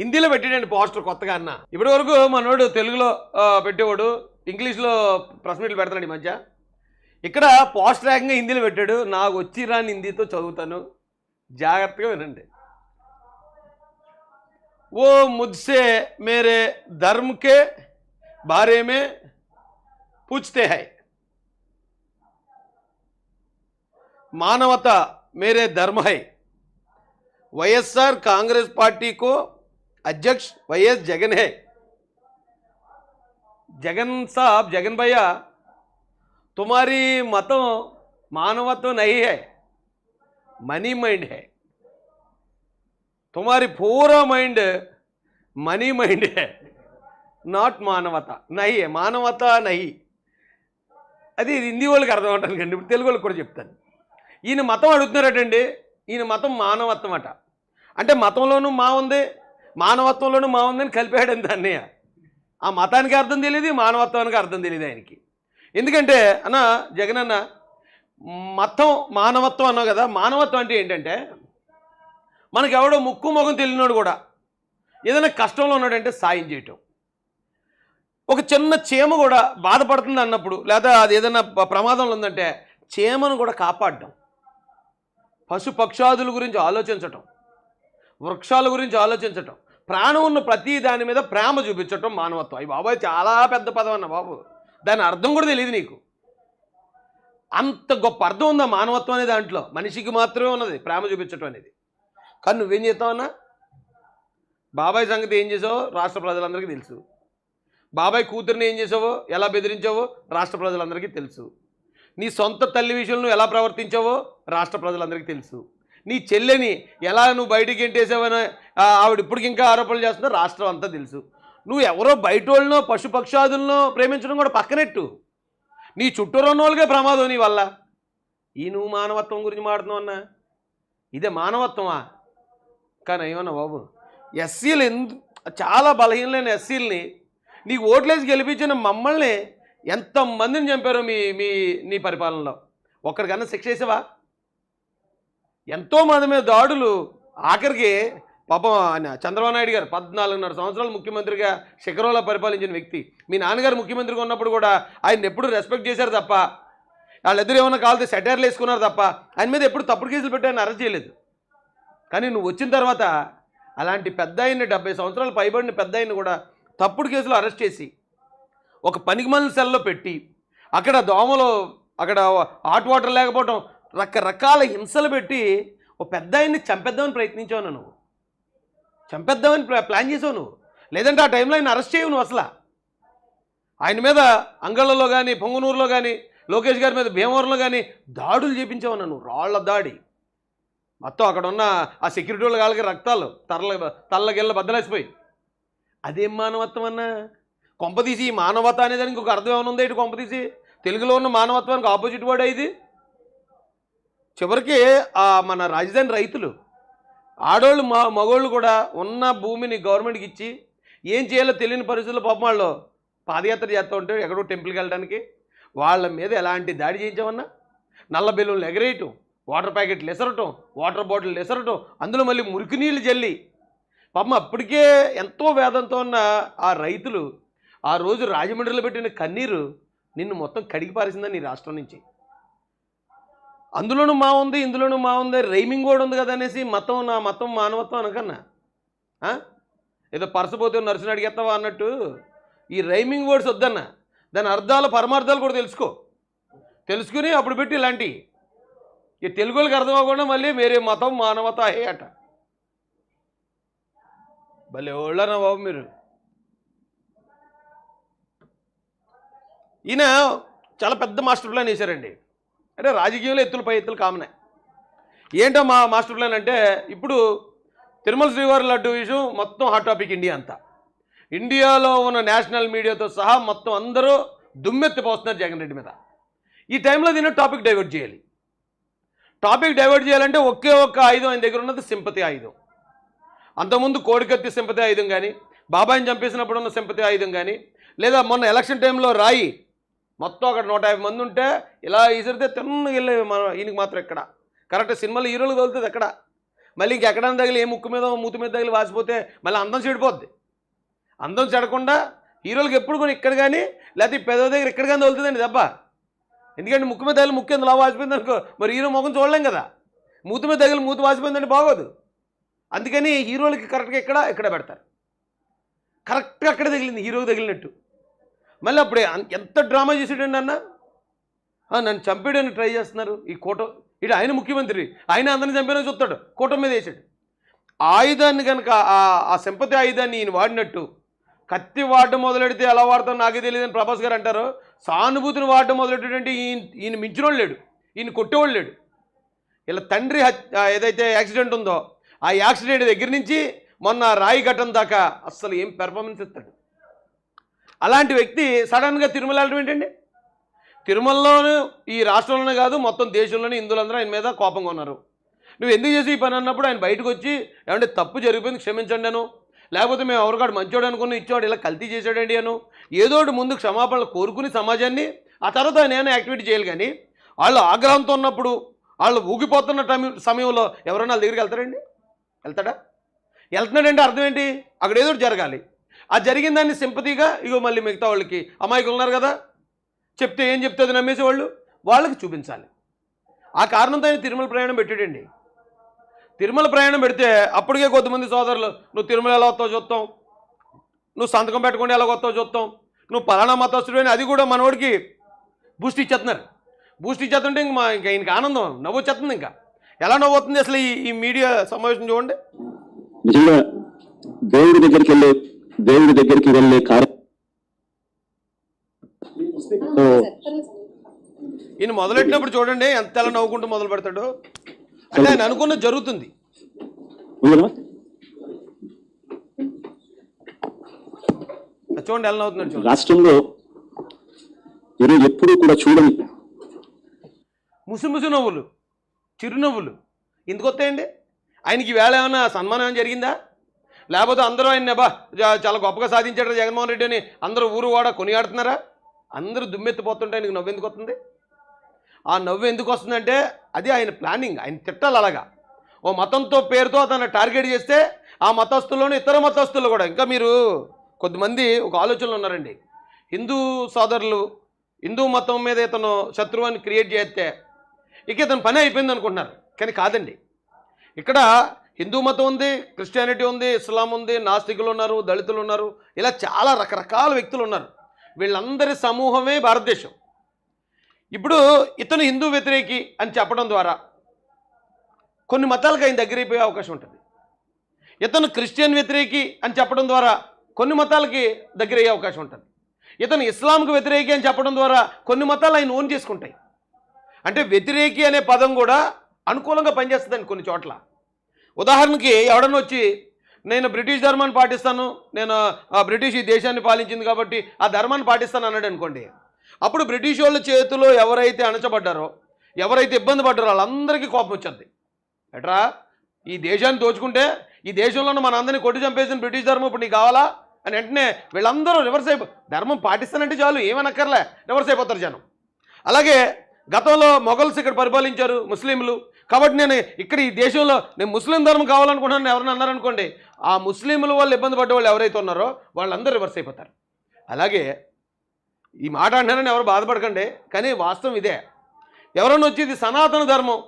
హిందీలో పెట్టాడండి పోస్టర్ కొత్తగా అన్న. ఇప్పటి వరకు మనోడు తెలుగులో పెట్టేవాడు. ఇంగ్లీష్లో ప్రెస్ మీట్లు పెడతాడు ఈ మధ్య. ఇక్కడ పోస్టర్ ఏకంగా హిందీలో పెట్టాడు. నాకు వచ్చి రాని హిందీతో చదువుతాను. జాగ్రత్తగా వినండి. ఓ ముద్సే మేరే ధర్మకే భార్యమే बारे హై. మానవత మేరే ధర్మ హై. వైఎస్ఆర్ కాంగ్రెస్ పార్టీకో अध्यक्ष వైఎస్ जगन है जगन साहब जगन भैया तुम्हारी मतों मानवत्व नहीं है मनी माइंड है तुम्हारी पूरा माइंड मनी माइंड है నాట్ మానవత నహి మానవత నహి అది హిందీ వాళ్ళకి అర్థం అవుతాను కండి ఇప్పుడు తెలుగు వాళ్ళకి కూడా చెప్తాను ఈయన మతం అడుగుతున్నారటండి ఈయన మతం మానవత్వం అట అంటే మతంలోనూ మా ఉంది మానవత్వంలోనూ మా ఉందని కలిపాడు అన్నయ్య? ఆ మతానికి అర్థం తెలియదు మానవత్వానికి అర్థం తెలియదు ఆయనకి. ఎందుకంటే అన్న జగన్ అన్న మతం మానవత్వం అన్నావు కదా మానవత్వం అంటే ఏంటంటే మనకెవడో ముక్కు ముఖం తెలియనోడు కూడా ఏదైనా కష్టంలో ఉన్నాడంటే సాయం చేయటం. ఒక చిన్న చీమ కూడా బాధపడుతుంది అన్నప్పుడు లేదా అది ఏదైనా ప్రమాదంలో ఉందంటే చీమను కూడా కాపాడడం పశు పక్షాదుల గురించి ఆలోచించటం. వృక్షాల గురించి ఆలోచించటం. ప్రాణం ఉన్న ప్రతి దాని మీద ప్రేమ చూపించటం మానవత్వం. అయ్యి బాబాయ్ చాలా పెద్ద పదం అన్న బాబు. దాని అర్థం కూడా తెలియదు నీకు. అంత గొప్ప అర్థం ఉందా మానవత్వం అనే దాంట్లో? మనిషికి మాత్రమే ఉన్నది ప్రేమ చూపించటం అనేది. కానీ నువ్వేం చేస్తావన్నా బాబాయ్ సంగతి ఏం చేసావో రాష్ట్ర ప్రజలందరికీ తెలుసు. బాబాయ్ కూతుర్ని ఏం చేసావో ఎలా బెదిరించావో రాష్ట్ర ప్రజలందరికీ తెలుసు. నీ సొంత తల్లి విషయంలో ఎలా ప్రవర్తించావో రాష్ట్ర ప్రజలందరికీ తెలుసు. నీ చెల్లెని ఎలా నువ్వు బయటికి ఎంటేసావని ఆవిడ ఇప్పటికి ఇంకా ఆరోపణలు చేస్తుందో రాష్ట్రం అంతా తెలుసు. నువ్వు ఎవరో బయట వాళ్ళనో పశుపక్షాదులను ప్రేమించడం కూడా పక్కనెట్టు. నీ చుట్టూరు ఉన్న వాళ్ళకే ప్రమాదం నీ వల్ల. ఈ నువ్వు మానవత్వం గురించి మాడుతున్నావు అన్నా. ఇదే మానవత్వమా? కానీ ఏమన్నా బాబు ఎస్సీలు ఎందు చాలా బలహీనమైన ఎస్సీలని నీకు ఓట్లేసి గెలిపించిన మమ్మల్ని ఎంతమందిని చంపారో మీ మీ నీ పరిపాలనలో? ఒక్కడికన్నా శిక్ష వేసావా? ఎంతో మీద దాడులు. ఆఖరికి పాపం ఆయన చంద్రబాబు నాయుడు గారు పద్నాలుగున్నర సంవత్సరాలు ముఖ్యమంత్రిగా శిఖరంలో పరిపాలించిన వ్యక్తి. మీ నాన్నగారు ముఖ్యమంత్రిగా ఉన్నప్పుడు కూడా ఆయన ఎప్పుడు రెస్పెక్ట్ చేశారు తప్ప వాళ్ళిద్దరు ఏమైనా కావాలితే సెటైర్లు వేసుకున్నారు తప్ప ఆయన మీద ఎప్పుడు తప్పుడు కేసులు పెట్టి అరెస్ట్ చేయలేదు. కానీ నువ్వు వచ్చిన తర్వాత అలాంటి పెద్ద ఆయన్ని డెబ్బై సంవత్సరాలు పైబడిన పెద్ద కూడా తప్పుడు కేసులు అరెస్ట్ చేసి ఒక పనికి సెల్లో పెట్టి అక్కడ దోమలు అక్కడ హాట్ వాటర్ లేకపోవడం రకరకాల హింసలు పెట్టి ఓ పెద్ద ఆయన్ని చంపేద్దామని ప్రయత్నించావు నువ్వు. చంపేద్దామని ప్లా- ప్లాన్ చేసావు నువ్వు. లేదంటే ఆ టైంలో ఆయన అరెస్ట్ చేయవు నువ్వు అసలు. ఆయన మీద అంగళ్ళలో కానీ పొంగునూరులో కానీ లోకేష్ గారి మీద భీమవరంలో కానీ దాడులు చేపించావు నన్ను రాళ్ళ దాడి. మొత్తం అక్కడ ఉన్న ఆ సెక్యూరిటీ వాళ్ళ కాళ్ళకి రక్తాలు తరల తల్లగిల్ల బద్దలేసిపోయి అదేం మానవత్వం అన్నా. కొంపదీసి ఈ మానవత అనే దానికి ఒక అర్థం ఏమైనా ఉందా ఇటు కొంపతీసి తెలుగులో ఉన్న మానవత్వానికి ఆపోజిట్ వర్డ్ ఇది? చివరికి ఆ మన రాజధాని రైతులు ఆడోళ్ళు మా మగోళ్ళు కూడా ఉన్న భూమిని గవర్నమెంట్కి ఇచ్చి ఏం చేయాలో తెలియని పరిస్థితుల్లో పాపం వాళ్ళు పాదయాత్ర చేస్తూ ఉంటే ఎక్కడో టెంపుల్కి వెళ్ళడానికి వాళ్ళ మీద ఎలాంటి దాడి చేయించామన్నా? నల్ల బెలూన్లు ఎగరేయటం వాటర్ ప్యాకెట్లు ఎసరటం వాటర్ బాటిల్ ఎసరటం అందులో మళ్ళీ మురికి నీళ్ళు జల్లి. పాపం అప్పటికే ఎంతో వేదంతో ఉన్న ఆ రైతులు ఆ రోజు రాజమండ్రిలో పెట్టిన కన్నీరు నిన్ను మొత్తం కడిగి పారేసిందని నీ రాష్ట్రం నుంచి. అందులోనూ మా ఉంది ఇందులోనూ మా ఉంది రైమింగ్ కూడా ఉంది కదా మతం నా మతం మానవత్వం అనకన్నా. ఏదో పరసపోతే నర్సుని అడిగేస్తావా అన్నట్టు ఈ రైమింగ్ వర్డ్స్ వద్దన్న. దాని అర్థాలు పరమార్థాలు కూడా తెలుసుకో. తెలుసుకుని అప్పుడు పెట్టి ఇలాంటి. ఈ తెలుగులకు అర్థం అవ్వకుండా మళ్ళీ మీరే మతం మానవత హే అట. భలే ఓళ్ళనా బాబు మీరు. ఈయన చాలా పెద్ద మాస్టర్ ప్లాన్ వేశారండి. అంటే రాజకీయంలో ఎత్తులపై ఎత్తులు కామనే. ఏంటో మా మాస్టర్ ప్లాన్ అంటే ఇప్పుడు తిరుమల శ్రీవారి లడ్డు విషయం మొత్తం హాట్ టాపిక్ ఇండియా అంతా. ఇండియాలో ఉన్న నేషనల్ మీడియాతో సహా మొత్తం అందరూ దుమ్మెత్తిపోస్తున్నారు జగన్ రెడ్డి మీద. ఈ టైంలో దీన్ని టాపిక్ డైవర్ట్ చేయాలి. టాపిక్ డైవర్ట్ చేయాలంటే ఒకే ఒక్క ఆయుధం ఆయన దగ్గర ఉన్నది సింపతి ఆయుధం. అంతకుముందు కోడికత్తి సింపతి ఆయుధం కానీ బాబాయిని చంపేసినప్పుడు ఉన్న సింపతి ఆయుధం కానీ లేదా మొన్న ఎలక్షన్ టైంలో రాయి మొత్తం అక్కడ నూట యాభై మంది ఉంటే ఇలా ఇసిరితే తిన్నగా వెళ్ళేవి మనం ఈయనకి మాత్రం ఎక్కడ. కరెక్ట్ సినిమాలు హీరోలు తగులుతుంది ఎక్కడ. మళ్ళీ ఇంకెక్కడైనా తగిలి ఏ ముక్కు మీద మూతి మీద తగిలి వాసిపోతే మళ్ళీ అందం చెడిపోద్ది. అందం చెడకుండా హీరోలకు ఎప్పుడు కొని ఇక్కడ కానీ లేకపోతే ఈ పెద్ద దగ్గర ఇక్కడ కానీ తగులుతుందండి దెబ్బ. ఎందుకంటే ముక్కు మీద తగిలి ముక్కు ఎందులో వాసిపోయింది అనుకో మరి హీరో ముఖం చూడలేం కదా. మూతి మీద తగిలి మూతి వాసిపోయిందంటే బాగోదు. అందుకని హీరోలకి కరెక్ట్గా ఇక్కడ ఇక్కడ పెడతారు. కరెక్ట్గా అక్కడ తగిలింది హీరోకి తగిలినట్టు. మళ్ళీ అప్పుడే ఎంత డ్రామా చేసాడండి అన్న? నన్ను చంపేయడానికి ట్రై చేస్తున్నారు. ఈ కోట ఇటు ఆయన ముఖ్యమంత్రి. ఆయన అందరిని చంపేయడానికి చూస్తాడు. కూటమి మీద వేసాడు. ఆయుధాన్ని కనుక ఆ- ఆ సింపతి ఆయుధాన్ని ఈయన వాడినట్టు కత్తి వాడడం మొదలెడితే ఎలా వాడతాం నాకే తెలియదని ప్రభాస్ గారు అంటారు. సానుభూతిని వాడడం మొదలెట్టాడంటే ఈయన ఈయన మించినోడు లేడు. ఈయన కొట్టేవాడు లేడు. ఇలా తండ్రి ఏదైతే యాక్సిడెంట్ ఉందో ఆ యాక్సిడెంట్ దగ్గర నుంచి మొన్న రాయి ఘటన దాకా అస్సలు ఏం పెర్ఫార్మెన్స్ ఇస్తాడు. అలాంటి వ్యక్తి సడన్గా తిరుమల వెళ్ళడం ఏంటండి? తిరుమలలోను ఈ రాష్ట్రంలోనే కాదు మొత్తం దేశంలోనే హిందువులందరూ ఆయన మీద కోపంగా ఉన్నారు. నువ్వు ఎందుకు చేసి ఈ పని అన్నప్పుడు ఆయన బయటకు వచ్చి ఏమంటే తప్పు జరిగిపోయింది క్షమించండి అను. లేకపోతే మేము ఎవరికాడు మంచోడు అనుకుని ఇచ్చాడు ఇలా కల్తీ చేశాడండి అను. ఏదో ఒకటి ముందు క్షమాపణలు కోరుకుని సమాజాన్ని ఆ తర్వాత ఆయన ఏమైనా యాక్టివిటీ చేయాలి కానీ వాళ్ళు ఆగ్రహంతో ఉన్నప్పుడు వాళ్ళు ఊగిపోతున్న సమయంలో ఎవరైనా వాళ్ళ దగ్గరికి వెళ్తారండి? వెళ్తాడా? వెళ్తున్నాడంటే అర్థం ఏంటి? అక్కడ ఏదో ఒకటి జరగాలి. ఆ జరిగిన దాన్ని సింపతిగా? ఇగో మళ్ళీ మిగతా వాళ్ళకి అమాయకులు ఉన్నారు కదా? చెప్తే ఏం చెప్తే అది నమ్మేసి వాళ్ళు? వాళ్ళకి చూపించాలి. ఆ కారణంతో ఆయన తిరుమల ప్రయాణం పెట్టాడండి. తిరుమల ప్రయాణం పెడితే అప్పటికే కొంతమంది సోదరులు నువ్వు తిరుమల ఎలా వస్తావు చూస్తాం. నువ్వు సంతకం పెట్టకుండా ఎలా వస్తావు చూస్తాం. నువ్వు పలానా మతస్తుడు అని అది కూడా మనవాడికి బూస్ట్ ఇచ్చేస్తున్నారు. బూస్ట్ ఇచ్చేస్తుంటే ఇంక మా ఇంకా ఆయనకి ఆనందం నవ్వు వచ్చేస్తుంది ఇంకా. ఎలా నవ్వుతుంది అసలు ఈ మీడియా సమావేశం చూడండి. దేవుడి దగ్గరికి వెళ్ళే దేవుడి దగ్గరికి వెళ్ళే కార్య ఈయన మొదలెట్టినప్పుడు చూడండి ఎంత ఎలా నవ్వుకుంటూ మొదలు పెడతాడు. అంటే ఆయన అనుకున్నది జరుగుతుంది. చూడండి ఎలా నవ్వుతున్నాడు చూడండి. రాష్ట్రంలో ఈరోజు ఎప్పుడూ కూడా చూడని ముసు నవ్వులు చిరునవ్వులు. ఎందుకు వస్తాయండి ఆయనకి వేళ ఏమైనా సన్మానం ఏమైనా జరిగిందా? లేకపోతే అందరూ ఆయన బా చాలా గొప్పగా సాధించాడు జగన్మోహన్ రెడ్డి అని అందరూ ఊరు వాడ కొనియాడుతున్నారా? అందరూ దుమ్మెత్తిపోతుంటే ఆయనకి నవ్వు ఎందుకు వస్తుంది? ఆ నవ్వు ఎందుకు వస్తుందంటే అది ఆయన ప్లానింగ్ ఆయన తిట్టాలి అలాగా. ఓ మతంతో పేరుతో అతను టార్గెట్ చేస్తే ఆ మతస్థుల్లోనూ ఇతర మతస్థులు కూడా ఇంకా మీరు కొద్దిమంది ఒక ఆలోచనలు ఉన్నారండి. హిందూ సోదరులు హిందూ మతం మీద ఇతను శత్రువాన్ని క్రియేట్ చేస్తే ఇక ఇతను పని అయిపోయింది అనుకుంటున్నారు కానీ కాదండి. ఇక్కడ హిందూ మతం ఉంది క్రిస్టియానిటీ ఉంది ఇస్లాం ఉంది నాస్తికులు ఉన్నారు దళితులు ఉన్నారు ఇలా చాలా రకరకాల వ్యక్తులు ఉన్నారు. వీళ్ళందరి సమూహమే భారతదేశం. ఇప్పుడు ఇతను హిందూ వ్యతిరేకి అని చెప్పడం ద్వారా కొన్ని మతాలకు ఆయన దగ్గర అయిపోయే అవకాశం ఉంటుంది. ఇతను క్రిస్టియన్ వ్యతిరేకి అని చెప్పడం ద్వారా కొన్ని మతాలకి దగ్గర అయ్యే అవకాశం ఉంటుంది. ఇతను ఇస్లాంకు వ్యతిరేకి అని చెప్పడం ద్వారా కొన్ని మతాలు ఆయన ఓన్ చేసుకుంటాయి. అంటే వ్యతిరేకి అనే పదం కూడా అనుకూలంగా పనిచేస్తుందండి కొన్ని చోట్ల. ఉదాహరణకి ఎవడన్నా వచ్చి నేను బ్రిటిష్ ధర్మాన్ని పాటిస్తాను నేను బ్రిటిష్ ఈ దేశాన్ని పాలించింది కాబట్టి ఆ ధర్మాన్ని పాటిస్తాను అన్నాడు అనుకోండి. అప్పుడు బ్రిటిష్ వాళ్ళ చేతిలో ఎవరైతే అణచబడ్డారో ఎవరైతే ఇబ్బంది పడ్డారో వాళ్ళందరికీ కోపం వచ్చింది. ఎట్రా ఈ దేశాన్ని దోచుకుంటే ఈ దేశంలోనూ మన అందరినీ కొట్టి చంపేసిన బ్రిటిష్ ధర్మం ఇప్పుడు నీకు కావాలా? అని వెంటనే వీళ్ళందరూ రివర్స్ అయిపో ధర్మం పాటిస్తానంటే చాలు ఏమనక్కర్లే రివర్స్ అయిపోతారు జనం. అలాగే గతంలో మొఘల్స్ ఇక్కడ పరిపాలించారు ముస్లింలు కాబట్టి నేను ఇక్కడ ఈ దేశంలో నేను ముస్లిం ధర్మం కావాలనుకుంటున్నాను ఎవరైనా అన్నారనుకోండి ఆ ముస్లింల వాళ్ళు ఇబ్బంది పడ్డ వాళ్ళు ఎవరైతే ఉన్నారో వాళ్ళందరూ రివర్స్ అయిపోతారు. అలాగే ఈ మాట అంటానని ఎవరు బాధపడకండి కానీ వాస్తవం ఇదే. ఎవరైనా వచ్చి ఇది సనాతన ధర్మం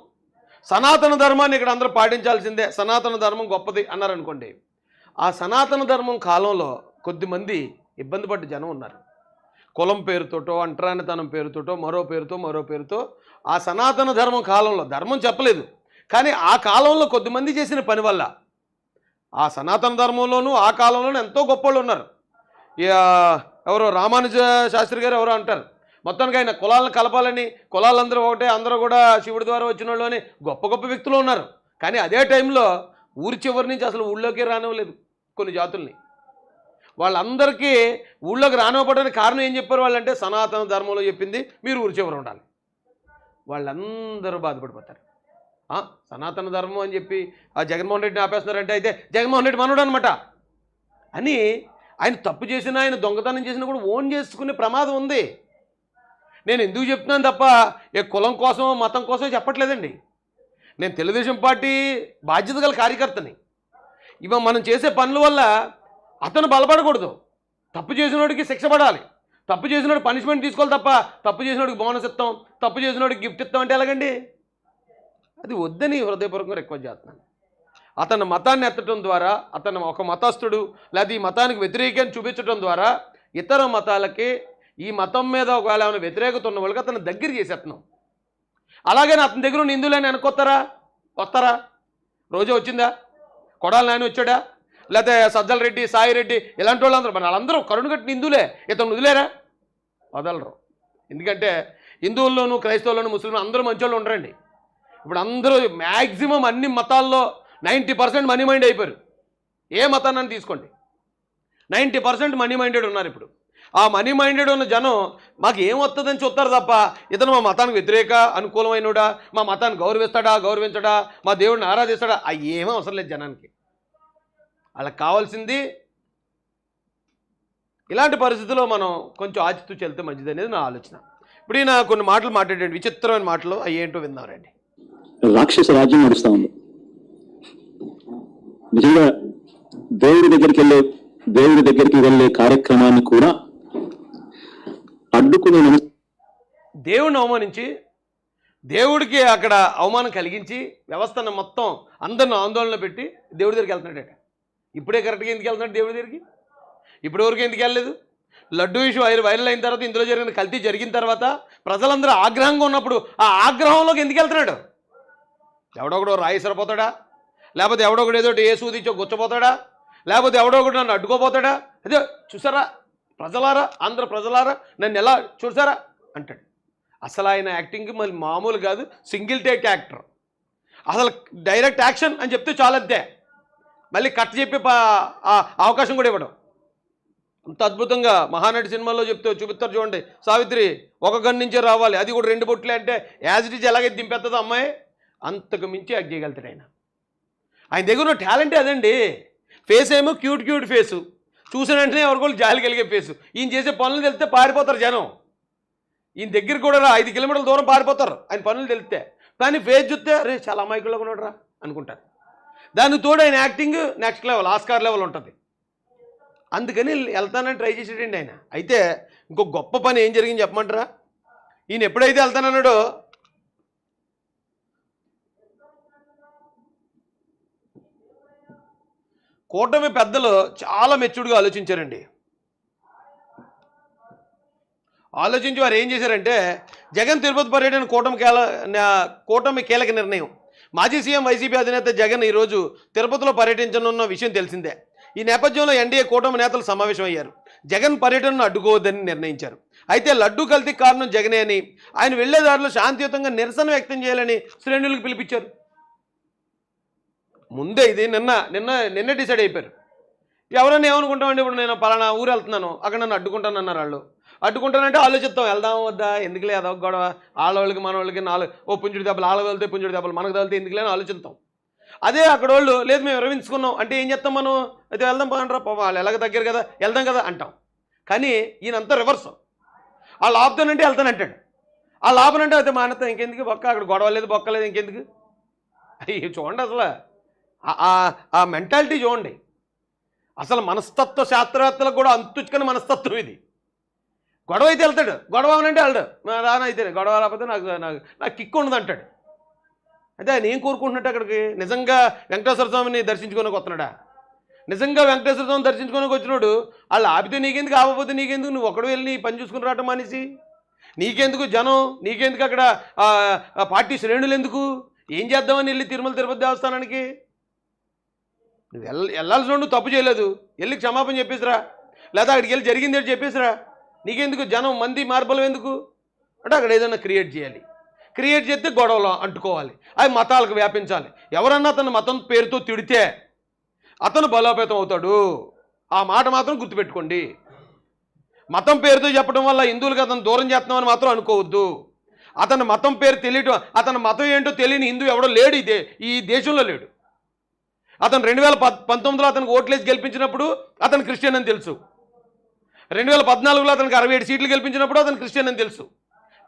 సనాతన ధర్మాన్ని ఇక్కడ అందరూ పాటించాల్సిందే సనాతన ధర్మం గొప్పది అన్నారనుకోండి ఆ సనాతన ధర్మం కాలంలో కొద్దిమంది ఇబ్బంది పడ్డ జనం ఉన్నారు. కులం పేరుతోటో అంటరానితనం పేరుతోటో మరో పేరుతో మరో పేరుతో ఆ సనాతన ధర్మం కాలంలో ధర్మం చెప్పలేదు. కానీ ఆ కాలంలో కొద్దిమంది చేసిన పని వల్ల ఆ సనాతన ధర్మంలోనూ ఆ కాలంలోనూ ఎంతో గొప్పవాళ్ళు ఉన్నారు. ఎవరో రామానుజ శాస్త్రి గారు ఎవరో అంటారు. మొత్తానికి ఆయన కులాలను కలపాలని కులాలందరూ ఒకటే అందరూ కూడా శివుడి ద్వారా వచ్చిన వాళ్ళు అని గొప్ప గొప్ప వ్యక్తులు ఉన్నారు. కానీ అదే టైంలో ఊరి చివరి నుంచి అసలు ఊళ్ళోకి రానివ్వలేదు కొన్ని జాతుల్ని. వాళ్ళందరికీ ఊళ్ళోకి రానివ్వడానికి కారణం ఏం చెప్పారు వాళ్ళంటే సనాతన ధర్మంలో చెప్పింది మీరు ఊరి చివర ఉండాలి. వాళ్ళందరూ బాధపడిపోతారు. సనాతన ధర్మం అని చెప్పి ఆ జగన్మోహన్ రెడ్డిని ఆపేస్తున్నారంటే అయితే జగన్మోహన్ రెడ్డి మనోడు అనమాట అని ఆయన తప్పు చేసినా ఆయన దొంగతనం చేసినా కూడా ఓన్ చేసుకునే ప్రమాదం ఉంది. నేను ఎందుకు చెప్తున్నాను తప్ప ఏ కులం కోసం మతం కోసం చెప్పట్లేదండి. నేను తెలుగుదేశం పార్టీ బాధ్యత గల కార్యకర్తని. ఇవ మనం చేసే పనుల వల్ల అతను బలపడకూడదు. తప్పు చేసినోడికి శిక్ష పడాలి. తప్పు చేసినోడు పనిష్మెంట్ తీసుకోవాలి తప్ప తప్పు చేసినోడికి బోనస్ ఇస్తాం తప్పు చేసినోడికి గిఫ్ట్ ఇస్తాం అంటే ఎలాగండి? అది వద్దని హృదయపూర్వకంగా రిక్వెస్ట్ చేస్తున్నాను. అతని మతాన్ని ఎత్తడం ద్వారా అతను ఒక మతస్థుడు లేదా ఈ మతానికి వ్యతిరేకం చూపించడం ద్వారా ఇతర మతాలకి ఈ మతం మీద ఒకవేళ ఏమైనా వ్యతిరేకత ఉన్న వాళ్ళకి అతను దగ్గర చేసేస్తున్నాం. అలాగని అతని దగ్గర ఉన్న హిందువులని అనుకొస్తారా? వస్తారా? రోజు వచ్చిందా? కొడాలి నాయన వచ్చాడా? లేకపోతే సజ్జల రెడ్డి సాయి రెడ్డి ఇలాంటి వాళ్ళందరూ. మరి వాళ్ళందరూ కరుణ కట్టిన హిందువులే. ఇతను వదిలేరా? వదలరు. ఎందుకంటే హిందువుల్లోనూ క్రైస్తవుల్లోనూ ముస్లింలు అందరూ మంచోళ్ళు ఉండరండి. ఇప్పుడు అందరూ మ్యాక్సిమం అన్ని మతాల్లో నైంటీ పర్సెంట్ మనీ మైండ్ అయిపోయారు. ఏ మతాన్ని తీసుకోండి. నైంటీ పర్సెంట్ మనీ మైండెడ్ ఉన్నారు ఇప్పుడు. ఆ మనీ మైండెడ్ ఉన్న జనం మాకు ఏం వస్తుందని చూస్తారు తప్ప ఇతను మా మతానికి వ్యతిరేక అనుకూలమైనడా? మా మతాన్ని గౌరవిస్తాడా గౌరవించడా? మా దేవుడిని ఆరాధిస్తాడా? అవి ఏమీ అవసరం లేదు జనానికి. వాళ్ళకి కావాల్సింది ఇలాంటి పరిస్థితుల్లో మనం కొంచెం ఆచితూ చెల్తే మంచిది అనేది నా ఆలోచన. ఇప్పుడు ఈయన కొన్ని మాటలు మాట్లాడండి విచిత్రమైన మాటలు అవి ఏంటో విందామండి రాక్షస రాజ్యం నడుస్తా ఉంది. నిజంగా దేవుడి దగ్గరికి వెళ్ళే దేవుడి దగ్గరికి వెళ్ళే కార్యక్రమాన్ని కూడా అడ్డుకునే దేవుడిని అవమానించి దేవుడికి అక్కడ అవమానం కలిగించి వ్యవస్థను మొత్తం అందరిని ఆందోళన పెట్టి దేవుడి దగ్గరికి వెళ్తున్నాడట. ఇప్పుడే కరెక్ట్గా ఎందుకు వెళ్తున్నాడు దేవుడి దగ్గరికి? ఇప్పుడు వరకు ఎందుకు వెళ్ళలేదు? లడ్డు విషయం వైర్ వైరల్ అయిన తర్వాత ఇందులో జరిగిన కల్తీ జరిగిన తర్వాత ప్రజలందరూ ఆగ్రహంగా ఉన్నప్పుడు ఆ ఆగ్రహంలోకి ఎందుకు వెళ్తున్నాడు? ఎవడొకడు రాయి సరిపోతాడా? లేకపోతే ఎవడొకడు ఏదో ఏ సూదిచ్చో గుచ్చపోతాడా? లేకపోతే ఎవడొకడు నన్ను అడ్డుకోపోతాడా? అదే చూసారా? ప్రజలారా? ఆంధ్ర ప్రజలారా? నన్ను ఎలా చూసారా? అంటాడు. అసలు ఆయన యాక్టింగ్ మళ్ళీ మామూలు కాదు సింగిల్ టేక్ యాక్టర్. అసలు డైరెక్ట్ యాక్షన్ అని చెప్తే చాలంతే మళ్ళీ కట్ చెప్పి పా- అవకాశం కూడా ఇవ్వడం. అంత అద్భుతంగా మహానటి సినిమాలో చెప్తే చూపిస్తారు చూడండి. సావిత్రి ఒక గన్ నుంచే రావాలి. అది కూడా రెండు బొట్లే అంటే యాజ్ ఇట్ ఈజ్ ఎలాగైతే దింపేస్తుందో అమ్మాయి అంతకు మించి యాక్ట్ చేయగలుగుతాడు ఆయన. ఆయన దగ్గర ఉన్న టాలెంటే అదండి. ఫేస్ ఏమో క్యూట్ క్యూట్ ఫేసు చూసిన వెంటనే ఎవరికోళ్ళు జాలి కలిగే ఫేసు ఈయన చేసే పనులు తెలిస్తే పారిపోతారు జనం. ఈయన దగ్గరికి కూడా రా ఐదు కిలోమీటర్ల దూరం పారిపోతారు. ఆయన పనులు తెలిస్తే. కానీ ఫేస్ చూస్తే అరే చాలా అమాయకుల్లో ఉన్నాడు రా అనుకుంటారు. దాని తోడు ఆయన acting next level Oscar level ఉంటుంది. అందుకని వెళ్తానని ట్రై చేసాడండి ఆయన. అయితే ఇంకో గొప్ప పని ఏం జరిగింది చెప్పమంటారా? ఈయన ఎప్పుడైతే వెళ్తానన్నాడో? కూటమి పెద్దలు చాలా మెచ్యూర్డ్గా ఆలోచించారండి. ఆలోచించి వారు ఏం చేశారంటే జగన్ తిరుపతి పర్యటన కూటమి కేల నా- కూటమి కీలక నిర్ణయం. మాజీ సీఎం వైసీపీ అధినేత జగన్ ఈరోజు తిరుపతిలో పర్యటించనున్న విషయం తెలిసిందే. ఈ నేపథ్యంలో ఎన్డీఏ కూటమి నేతలు సమావేశమయ్యారు. జగన్ పర్యటనను అడ్డుకోవద్దని నిర్ణయించారు. అయితే లడ్డూ కల్తీ కారణం జగనే అని ఆయన వెళ్ళేదారులు శాంతియుతంగా నిరసన వ్యక్తం చేయాలని శ్రేణులకు పిలిపించారు. ముందే ఇది నిన్న నిన్న నిన్న డిసైడ్ అయిపోయారు. ఎవరైనా ఏమనుకుంటామండి? ఇప్పుడు నేను పలానా ఊరు వెళ్తున్నాను అక్కడ నన్ను అడ్డుకుంటానన్నారు వాళ్ళు. అడ్డుకుంటానంటే ఆలోచిస్తాం. వెళ్దాం వద్దా? ఎందుకు అదొక గొడవ? ఆడవాళ్ళకి మన వాళ్ళకి నాలుగు ఓ పుంజుడి దెబ్బలు వాళ్ళ వెళ్తే పుంజుడి దెబ్బలు మనకు తగిలితే ఎందుకు లేని ఆలోచిస్తాం. అదే అక్కడ వాళ్ళు లేదు మేము విరమించుకున్నాం. అంటే ఏం చేస్తాం మనం? అయితే వెళ్దాం పదండ్రా పాపం వాళ్ళు ఎలాగ దగ్గర కదా వెళ్దాం కదా అంటాం. కానీ ఈయనంతా రివర్స్. వాళ్ళు ఆపుతానంటే వెళ్తానంటాడు లాభం ఆపనంటే అయితే మానత ఇంకెందుకు బొక్క? అక్కడ గొడవ లేదు బొక్క లేదు ఇంకెందుకు? అయ్యి చూడండి అసలు. ఆ- మెంటాలిటీ చూడండి. అసలు మనస్తత్వ శాస్త్రవేత్తలకు కూడా అంతుచుకుని మనస్తత్వం ఇది. గొడవ అయితే వెళ్తాడు. గొడవ అవనంటే వెళ్ళడు. "నా అయితే గొడవ రాకపోతే నాకు నాకు నాకు కిక్ ఉండదు అంటాడు. అయితే ఆయన ఏం కోరుకుంటున్నట్టు అక్కడికి? నిజంగా వెంకటేశ్వర స్వామిని దర్శించుకోనికి వస్తున్నాడా? నిజంగా వెంకటేశ్వర స్వామిని దర్శించుకోనికి వచ్చినాడు వాళ్ళు ఆపితే నీకెందుకు ఆపపోతే నీకెందుకు? నువ్వు ఒకడు వెళ్ళి నీ పని చూసుకుని రావటం మానేసి? నీకెందుకు జనం? నీకెందుకు అక్కడ పార్టీ శ్రేణులు ఎందుకు? ఏం చేద్దామని వెళ్ళి తిరుమల తిరుపతి దేవస్థానానికి? నువ్వు వెళ్ళ వెళ్ళాల్సిన నువ్వు తప్పు చేయలేదు. వెళ్ళి క్షమాపణ చెప్పేసిరా. లేదా అక్కడికి వెళ్ళి జరిగింది చెప్పేసిరా. నీకెందుకు జనం మంది మార్బలం ఎందుకు? అంటే అక్కడ ఏదైనా క్రియేట్ చేయాలి. క్రియేట్ చేస్తే గొడవలు అంటుకోవాలి. అవి మతాలకు వ్యాపించాలి. ఎవరన్నా అతను మతం పేరుతో తిడితే అతను బలోపేతం అవుతాడు. ఆ మాట మాత్రం గుర్తుపెట్టుకోండి. మతం పేరుతో చెప్పడం వల్ల హిందువులకు అతను దూరం చేస్తున్నామని మాత్రం అనుకోవద్దు. అతని మతం పేరు తెలియటం అతని మతం ఏంటో తెలియని హిందూ ఎవడో లేడు ఇదే ఈ దేశంలో లేడు. అతను రెండు వేల పంతొమ్మిదిలో అతనికి ఓట్లేసి గెలిపించినప్పుడు అతను క్రిస్టియన్ అని తెలుసు. రెండు వేల పద్నాలుగులో అతనికి అరవై ఏడు సీట్లు గెలిపించినప్పుడు అతను క్రిస్టియన్ అని తెలుసు.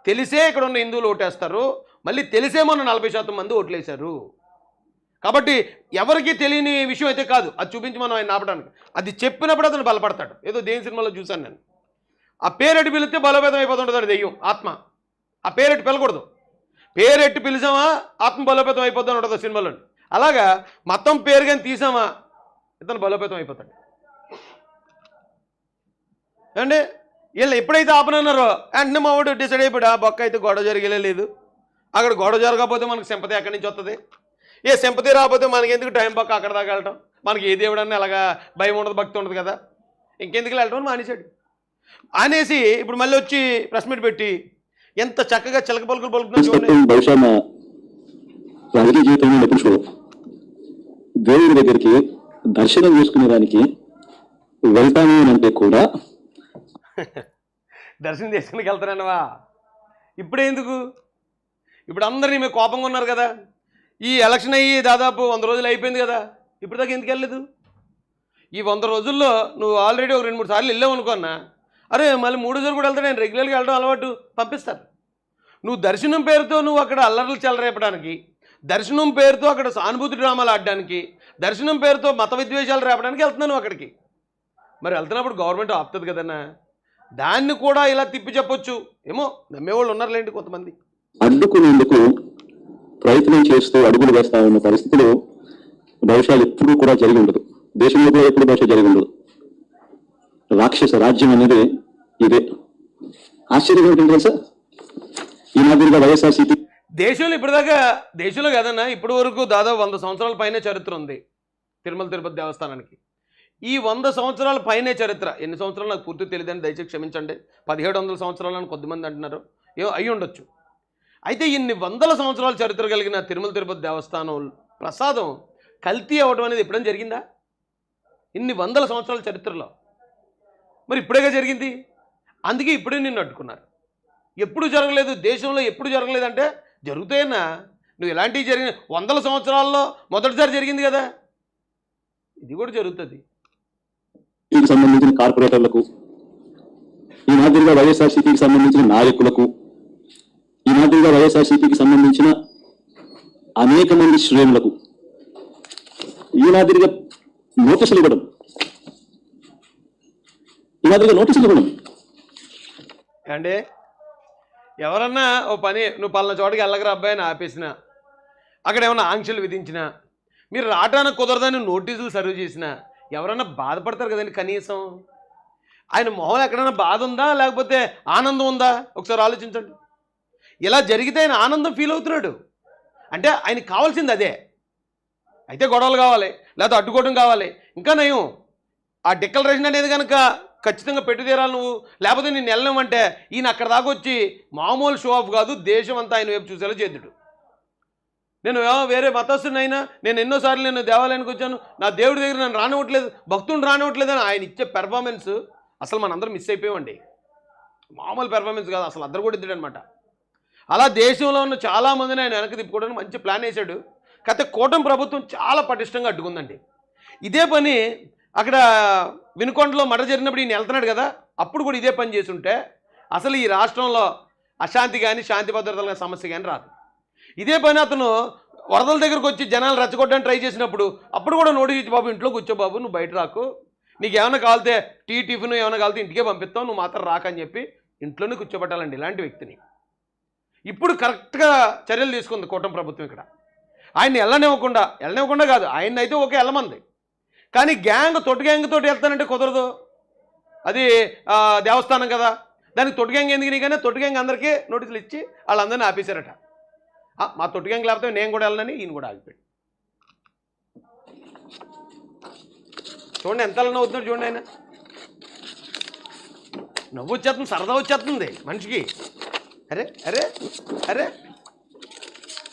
తెలిసే ఇక్కడ ఉన్న హిందువులు ఓటేస్తారు. మళ్ళీ తెలిసే మన నలభై శాతం మంది ఓట్లేశారు. కాబట్టి ఎవరికి తెలియని విషయం అయితే కాదు. అది చూపించి మనం ఆయన ఆపడానికి. అది చెప్పినప్పుడు అతను బలపడతాడు. ఏదో దేని సినిమాలో చూశాను నేను. ఆ పేరెట్టి పిలిస్తే బలోపేతం అయిపోతుంటుంది దెయ్యం ఆత్మ. ఆ పేరెట్టి పిలకూడదు. పేరెట్టి పిలిచామా ఆత్మ బలోపేతం అయిపోతుంది ఉంటుంది సినిమాలో అలాగా మతం పేరు కానీ తీసామా ఇతను బలోపేతం అయిపోతాడు. ఏమండి? వీళ్ళు ఎప్పుడైతే ఆపనన్నారో వెంటనే మా వాడు డిసైడ్ అయిపోయాడు. ఆ బొక్క అయితే గొడవ జరిగేలే లేదు. అక్కడ గొడవ జరగకపోతే మనకు సింపతి ఎక్కడి నుంచి వస్తుంది ఏ సింపతి రాకపోతే మనకి ఎందుకు టైం పక్క అక్కడ దాకా వెళ్ళటం? మనకి ఏ దేవుడన్నా అలాగా భయం ఉండదు భక్తి ఉండదు కదా? ఇంకెందుకు వెళ్ళటం మానేశాడు. ఆనేసి ఇప్పుడు మళ్ళీ వచ్చి ప్రెస్ మీట్ పెట్టి ఎంత చక్కగా చిలక పలుకులు పలుకుతున్నా రాజకీయ జీవితంలో ఎప్పుడు దేవుడి దగ్గరికి దర్శనం చేసుకునేదానికి వెళ్తాము అంటే కూడా దర్శనం చేసుకుని వెళ్తానన్నవా? ఇప్పుడే ఎందుకు ఇప్పుడు అందరినీ మీకు కోపంగా ఉన్నారు కదా. ఈ ఎలక్షన్ అయ్యి దాదాపు వంద రోజులు అయిపోయింది కదా. ఇప్పుడు దాకా ఎందుకు వెళ్ళలేదు? ఈ వంద రోజుల్లో నువ్వు ఆల్రెడీ ఒక రెండు మూడు సార్లు వెళ్ళావు అనుకున్నా అరే మళ్ళీ మూడు రోజులు కూడా వెళ్తా నేను రెగ్యులర్గా వెళ్ళడం అలవాటు. పంపిస్తారు. నువ్వు దర్శనం పేరుతో నువ్వు అక్కడ అల్లర్లు చెలరేపడానికి దర్శనం పేరుతో అక్కడ సానుభూతి డ్రామాలు ఆడడానికి దర్శనం పేరుతో మత విద్వేషాలు రేపడానికి వెళ్తున్నాను అక్కడికి. మరి వెళ్తున్నప్పుడు గవర్నమెంట్ ఆపుతుంది కదన్నా. దాన్ని కూడా ఇలా తిప్పి చెప్పొచ్చు. ఏమో నమ్మేవాళ్ళు ఉన్నారులేండి కొంతమంది. అడ్డుకునేందుకు ప్రయత్నం చేస్తూ అడుగులు వేస్తా ఉన్న పరిస్థితులు బహుశా ఎప్పుడూ కూడా జరిగి ఉండదు. దేశంలో కూడా ఎప్పుడు బహుశా జరిగి ఉండదు. రాక్షస రాజ్యం అనేది ఇదే. ఆశ్చర్యం ఏంటంటే తెలుసా? ఈ మాదిరిగా వైఎస్ఆర్సీపీ దేశంలో ఇప్పటిదాకా దేశంలో కదన్నా ఇప్పటి వరకు దాదాపు వంద సంవత్సరాల పైనే చరిత్ర ఉంది. తిరుమల తిరుపతి దేవస్థానానికి. ఈ వంద సంవత్సరాల పైనే చరిత్ర. ఎన్ని సంవత్సరాలు నాకు పూర్తి తెలియదని దయచేసి క్షమించండి. పదిహేడు వందల సంవత్సరాలు కొద్దిమంది అంటున్నారు. ఏమో అయి ఉండొచ్చు. అయితే ఇన్ని వందల సంవత్సరాల చరిత్ర కలిగిన తిరుమల తిరుపతి దేవస్థానం ప్రసాదం కల్తీ అవ్వడం అనేది ఎప్పుడైనా జరిగిందా? ఇన్ని వందల సంవత్సరాల చరిత్రలో. మరి ఇప్పుడేగా జరిగింది? అందుకే ఇప్పుడే నిన్ను అడ్డుకున్నారు. ఎప్పుడు జరగలేదు దేశంలో ఎప్పుడు జరగలేదంటే జరుగుతాయన్నా నువ్వు ఇలాంటివి జరిగిన వందల సంవత్సరాల్లో మొదటిసారి జరిగింది కదా? ఇది కూడా జరుగుతుంది. కి సంబంధించిన కార్పొరేటర్లకు ఈ మాదిరిగా వైఎస్ఆర్సీపీకి సంబంధించిన నాయకులకు ఈ మాదిరిగా వైఎస్ఆర్సీపీకి సంబంధించిన అనేక మంది శ్రేణులకు ఈ మాదిరిగా నోటీసులు ఇవ్వడం. ఈ మాదిరిగా నోటీసులు ఇవ్వడం. అంటే ఎవరన్నా ఓ పని నువ్వు పలానా చోటకి వెళ్ళగరా అబ్బాయి అని ఆపేసిన అక్కడ ఏమైనా ఆంక్షలు విధించినా మీరు రావడానికి కుదరదని నోటీసులు సర్వ్ చేసినా ఎవరన్నా బాధపడతారు కదండి కనీసం? ఆయన మొహం ఎక్కడైనా బాధ ఉందా? లేకపోతే ఆనందం ఉందా? ఒకసారి ఆలోచించండి. ఇలా జరిగితే ఆయన ఆనందం ఫీల్ అవుతున్నాడు. అంటే ఆయనకి కావాల్సింది అదే. అయితే గొడవలు కావాలి లేకపోతే అడ్డుకోవడం కావాలి. ఇంకా నయం ఆ డిక్లరేషన్ అనేది కనుక ఖచ్చితంగా పెట్టి నువ్వు. లేకపోతే నేను వెళ్ళమంటే ఈయన అక్కడ దాకా వచ్చి మామూలు షో ఆఫ్ కాదు దేశం అంతా ఆయన వైపు చూసేలా చేద్దుడు. నేను వేరే మతస్థునైనా నేను ఎన్నోసార్లు నేను దేవాలయానికి వచ్చాను. నా దేవుడి దగ్గర నన్ను రానివ్వట్లేదు. భక్తుని రానివ్వట్లేదు అని ఆయన ఇచ్చే పెర్ఫార్మెన్స్ అసలు మనందరం మిస్ అయిపోయామండి. మామూలు పెర్ఫార్మెన్స్ కాదు అసలు అందరు కూడా ఇద్దడనమాట అలా దేశంలో ఉన్న చాలామందిని ఆయన వెనక్కి తిప్పుకోవడానికి మంచి ప్లాన్ వేశాడు. కాకపోతే కూటమి ప్రభుత్వం చాలా పటిష్టంగా అడ్డుకుందండి. ఇదే పని అక్కడ వినుకొండలో మడ జరిగినప్పుడు ఈయన వెళ్తున్నాడు కదా అప్పుడు కూడా ఇదే పని చేస్తుంటే అసలు ఈ రాష్ట్రంలో అశాంతి కానీ శాంతి భద్రతల కానీ సమస్య కానీ రాదు. ఇదే పని అతను వరదల దగ్గరకు వచ్చి జనాలు రెచ్చగొట్టడానికి ట్రై చేసినప్పుడు అప్పుడు కూడా నోటీస్ ఇచ్చి బాబు ఇంట్లో కూర్చో బాబు నువ్వు బయట రాకు. నీకు ఏమైనా కాలితే టీ టిఫిన్ ఏమైనా కాలితే ఇంటికే పంపిస్తావు నువ్వు మాత్రం రాకని చెప్పి ఇంట్లోనే కూర్చోబెట్టాలండి ఇలాంటి వ్యక్తిని. ఇప్పుడు కరెక్ట్గా చర్యలు తీసుకుంది కూటమి ప్రభుత్వం ఇక్కడ. ఆయన్ని వెళ్ళనివ్వకుండా వెళ్ళనివ్వకుండా కాదు ఆయన అయితే ఓకే వెళ్ళమంది కానీ గ్యాంగ్ తొట్టు గ్యాంగ్ తోటి వెళ్తానంటే కుదరదు. అది దేవస్థానం కదా. దానికి తొట్టు గ్యాంగ్ ఎందుకు నీకనే? తొట్టు గ్యాంగ్ అందరికీ నోటీసులు ఇచ్చి వాళ్ళందరినీ ఆపేశారట. మా తొట్టుగంకి లేకపోతే నేను కూడా వెళ్ళనని ఈయన కూడా ఆగిపోయాడు. చూడండి ఎంత నవ్వుతున్నాడు చూడండి ఆయన. నవ్వు వచ్చేస్తుంది సరదా వచ్చేస్తుంది మనిషికి. అరే అరే అరే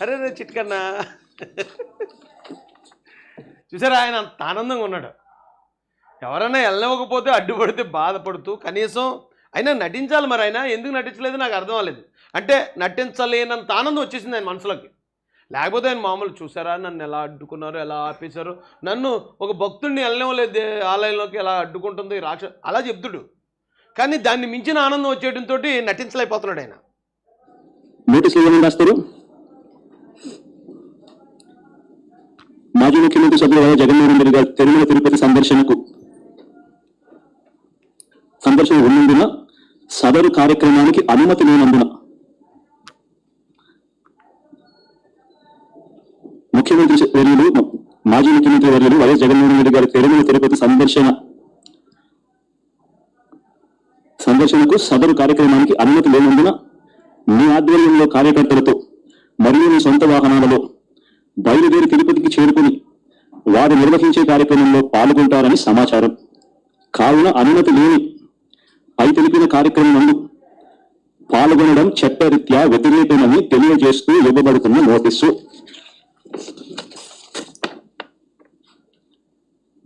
అరే రే చిట్కన్నా. చూసారా ఆయన అంత ఆనందంగా ఉన్నాడు. ఎవరైనా వెళ్ళనివ్వకపోతే అడ్డుపడితే బాధపడుతూ కనీసం అయినా నటించాలి మరి ఆయన. ఎందుకు నటించలేదు నాకు అర్థం అవ్వలేదు. అంటే నటించలేనంత ఆనందం వచ్చేసింది ఆయన మనసులోకి. లేకపోతే ఆయన మామూలు చూసారా? నన్ను ఎలా అడ్డుకున్నారు? ఎలా ఆపేశారు? నన్ను ఒక భక్తుడిని వెళ్ళనివ్వలేదు ఆలయంలోకి ఎలా అడ్డుకుంటుంది రాక్ష అలా చెప్తుడు. కానీ దాన్ని మించిన ఆనందం వచ్చేయడంతో నటించలేకపోతున్నాడు ఆయన. రాస్తారు? మాజీ ముఖ్యమంత్రి సభ్యులు వైఎస్ జగన్మోహన్ రెడ్డి గారు తిరుమల తిరుపతి సందర్శనకు సందర్శన ఉన్నందున సదరు కార్యక్రమానికి అనుమతి లేనందున ముఖ్యమంత్రి వర్యులు మాజీ ముఖ్యమంత్రి వర్యులు వైఎస్ జగన్మోహన్ రెడ్డి గారి తిరుమల తిరుపతి సందర్శన సందర్శనకు సదరు కార్యక్రమానికి అనుమతి లేనందున మీ ఆధ్వర్యంలో కార్యకర్తలతో మరియు మీ సొంత వాహనాలలో బయలుదేరి తిరుపతికి చేరుకుని వారు నిర్వహించే కార్యక్రమంలో పాల్గొంటారని సమాచారం. కావున అనుమతి లేని పై తెలిపిన కార్యక్రమం నందు పాల్గొనడం చట్టరీత్యా వ్యతిరేకమని తెలియజేస్తూ ఇవ్వబడుతున్న నోటీసు.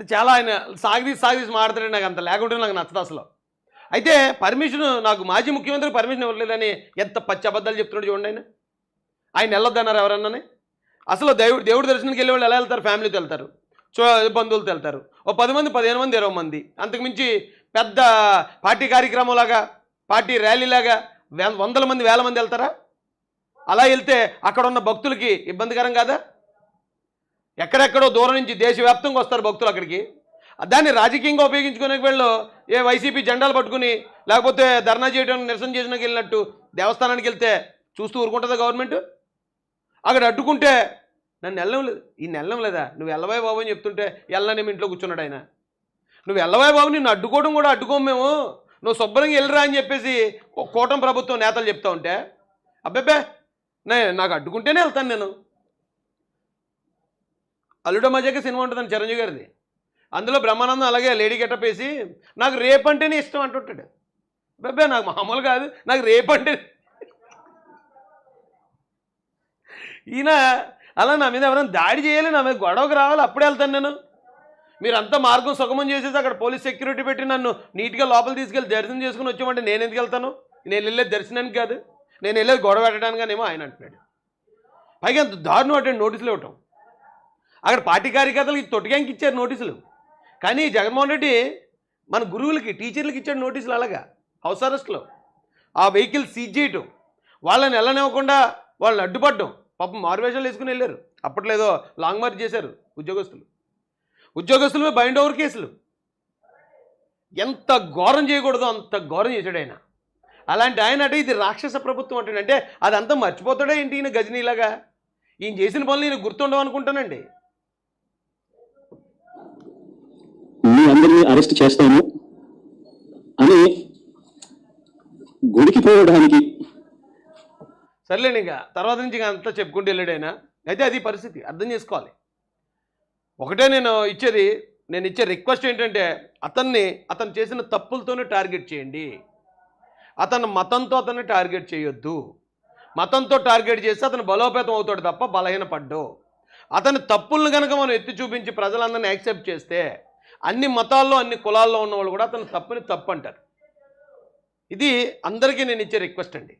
అంటే చాలా ఆయన సాగదీసి సాగదీసి మాట్లాడతాడు నాకు అంత లేకుంటే నాకు నచ్చదు అసలు. అయితే పర్మిషన్ నాకు మాజీ ముఖ్యమంత్రి పర్మిషన్ ఇవ్వలేదని ఎంత పచ్చి అబద్ధాలు చెప్తున్నాడు చూడండి ఆయన. ఆయన వెళ్ళొద్దన్నారు ఎవరన్నానే. అసలు దేవుడు దేవుడి దర్శనానికి వెళ్ళే వాళ్ళు ఎలా వెళ్తారు? ఫ్యామిలీతో వెళ్తారు. చో బంధువులతో వెళ్తారు. ఓ పది మంది పదిహేను మంది ఇరవై మంది. అంతకుమించి పెద్ద పార్టీ కార్యక్రమంలాగా పార్టీ ర్యాలీలాగా వందల మంది వేల మంది వెళ్తారా? అలా వెళ్తే అక్కడ ఉన్న భక్తులకి ఇబ్బందికరం కాదా? ఎక్కడెక్కడో దూరం నుంచి దేశవ్యాప్తంగా వస్తారు భక్తులు అక్కడికి. దాన్ని రాజకీయంగా ఉపయోగించుకునే వీళ్ళు ఏ వైసీపీ జెండాలు పట్టుకుని లేకపోతే ధర్నా చేయడం నిరసన చేసినాకి వెళ్ళినట్టు దేవస్థానానికి వెళ్తే చూస్తూ ఊరుకుంటుందా గవర్నమెంట్? అక్కడ అడ్డుకుంటే నన్ను వెళ్ళం లేదు ఈ వెళ్ళం లేదా? నువ్వు వెళ్ళవాయి బాబు అని చెప్తుంటే వెళ్ళని ఇంట్లో కూర్చున్నాడు ఆయన. నువ్వు వెళ్ళవాయి బాబు నిన్ను అడ్డుకోవడం కూడా అడ్డుకోము మేము. నువ్వు శుభ్రంగా వెళ్ళరా అని చెప్పేసి ఒక కూటమి ప్రభుత్వం నేతలు చెప్తా ఉంటే అబ్బాబ్బే నే నాకు అడ్డుకుంటేనే వెళ్తాను నేను. అల్లుడ మజాక సినిమా ఉంటుందని చిరంజీవి గారిది. అందులో బ్రహ్మానందం అలాగే లేడీ గెటప్ వేసి నాకు రేప్ అంటేనే ఇష్టం అంటుంటాడు. బెబ్బే నాకు మామూలు కాదు నాకు రేప్ ఈయన అలా నా మీద ఎవరైనా దాడి చేయాలి నా మీద గొడవకు రావాలి అప్పుడే వెళ్తాను నేను. మీరంతా మార్గం సుగమం చేసేసి అక్కడ పోలీస్ సెక్యూరిటీ పెట్టి నన్ను నీట్గా లోపల తీసుకెళ్ళి దర్శనం చేసుకుని వచ్చామంటే నేను ఎందుకు వెళ్తాను? నేను వెళ్ళేది దర్శనానికి కాదు. నేను వెళ్ళేది గొడవ పెట్టడానికనేమో ఆయన అంటున్నాడు. పైగా అంత దారుణం అంటే నోటీసులు ఇవ్వటం. అక్కడ పార్టీ కార్యకర్తలకి తొట్టిగానికి ఇచ్చారు నోటీసులు. కానీ జగన్మోహన్ రెడ్డి మన గురువులకి టీచర్లకి ఇచ్చాడు నోటీసులు అలాగా హౌస్ అరెస్ట్లో. ఆ వెహికల్ సీజ్ చేయటం వాళ్ళని వెళ్ళనివ్వకుండా వాళ్ళని అడ్డుపడడం పాపం మారువేషాలు వేసుకుని వెళ్ళారు. అప్పట్లో ఏదో లాంగ్ మార్చ్ చేశారు ఉద్యోగస్తులు. ఉద్యోగస్తులు బైండ్ ఓవర్ కేసులు. ఎంత ఘోరం చేయకూడదో అంత ఘోరం చేశాడు ఆయన. అలాంటి ఆయన అంటే ఇది రాక్షస ప్రభుత్వం అంటాడంటే అదంతా మర్చిపోతాడే ఏంటి ఈయన గజనీలాగా? ఈయన చేసిన పనులు ఈయన గుర్తుండవు అనుకుంటానండి మీ అందరినీ అరెస్ట్ చేస్తాము అని గుడికి పోవడానికి. సర్లేండి ఇంకా తర్వాత నుంచి ఇంకా అంతా చెప్పుకుంటూ వెళ్ళాడు ఆయన. అయితే అది పరిస్థితి అర్థం చేసుకోవాలి. ఒకటే నేను ఇచ్చేది నేను ఇచ్చే రిక్వెస్ట్ ఏంటంటే అతన్ని అతను చేసిన తప్పులతోనే టార్గెట్ చేయండి. అతను మతంతో అతన్ని టార్గెట్ చేయొద్దు. మతంతో టార్గెట్ చేస్తే అతను బలోపేతం అవుతాడు తప్ప బలహీనపడ్డు. అతని తప్పులను కనుక మనం ఎత్తి చూపించి ప్రజలందరినీ యాక్సెప్ట్ చేస్తే అన్ని మతాల్లో అన్ని కులాల్లో ఉన్న వాళ్ళు కూడా అతను తప్పని తప్పు అంటారు ఇది అందరికీ నేను ఇచ్చే రిక్వెస్ట్ అండి.